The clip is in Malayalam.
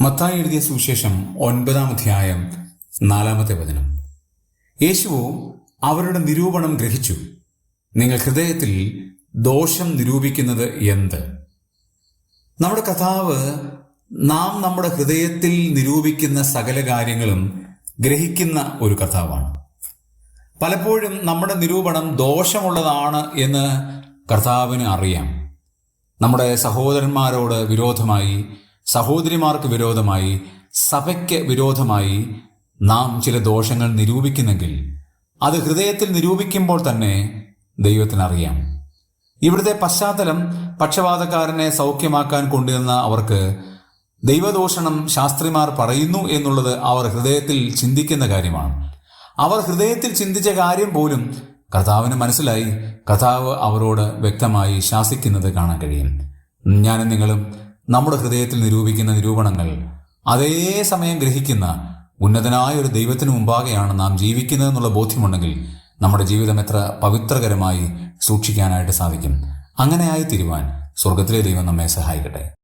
മത്തായി എഴുതിയ സുവിശേഷം ഒൻപതാം അധ്യായം നാലാമത്തെ വചനം. യേശുവോ അവരുടെ നിരൂപണം ഗ്രഹിച്ചു. നിങ്ങൾ ഹൃദയത്തിൽ ദോഷം നിരൂപിക്കുന്നത് എന്ത്? നമ്മുടെ കഥാവ് നാം നമ്മുടെ ഹൃദയത്തിൽ നിരൂപിക്കുന്ന സകല കാര്യങ്ങളും ഗ്രഹിക്കുന്ന ഒരു കഥാവാണ് പലപ്പോഴും നമ്മുടെ നിരൂപണം ദോഷമുള്ളതാണ് എന്ന് കർത്താവിന് അറിയാം. നമ്മുടെ സഹോദരന്മാരോട് വിരോധമായി സഹോദരിമാർക്ക് വിരോധമായി സഭയ്ക്ക് വിരോധമായി നാം ചില ദോഷങ്ങൾ നിരൂപിക്കുന്നെങ്കിൽ അത് ഹൃദയത്തിൽ നിരൂപിക്കുമ്പോൾ തന്നെ ദൈവത്തിനറിയാം. ഇവിടുത്തെ പശ്ചാത്തലം പക്ഷപാതക്കാരനെ സൗഖ്യമാക്കാൻ കൊണ്ടുവന്ന അവർക്ക് ദൈവദോഷണം ശാസ്ത്രിമാർ പറയുന്നു എന്നുള്ളത് അവർ ഹൃദയത്തിൽ ചിന്തിക്കുന്ന കാര്യമാണ്. അവർ ഹൃദയത്തിൽ ചിന്തിച്ച കാര്യം പോലും കർത്താവിന് മനസ്സിലായി. കർത്താവ് അവരോട് വ്യക്തമായി ശാസിക്കുന്നത് കാണാൻ കഴിയും. ഞാനും നിങ്ങളും നമ്മുടെ ഹൃദയത്തിൽ നിരൂപിക്കുന്ന നിരൂപണങ്ങൾ. അതേ സമയം ഗ്രഹിക്കുന്ന ഉന്നതനായ ഒരു ദൈവത്തിന് മുമ്പാകെയാണ് നാം ജീവിക്കുന്നത് ജീവിക്കുന്നതെന്നുള്ള ബോധ്യമുണ്ടെങ്കിൽ നമ്മുടെ ജീവിതം എത്ര പവിത്രകരമായി സൂക്ഷിക്കാനായിട്ട് സാധിക്കും. അങ്ങനെയായി തീരുവാൻ സ്വർഗത്തിലെ ദൈവം നമ്മെ സഹായിക്കട്ടെ.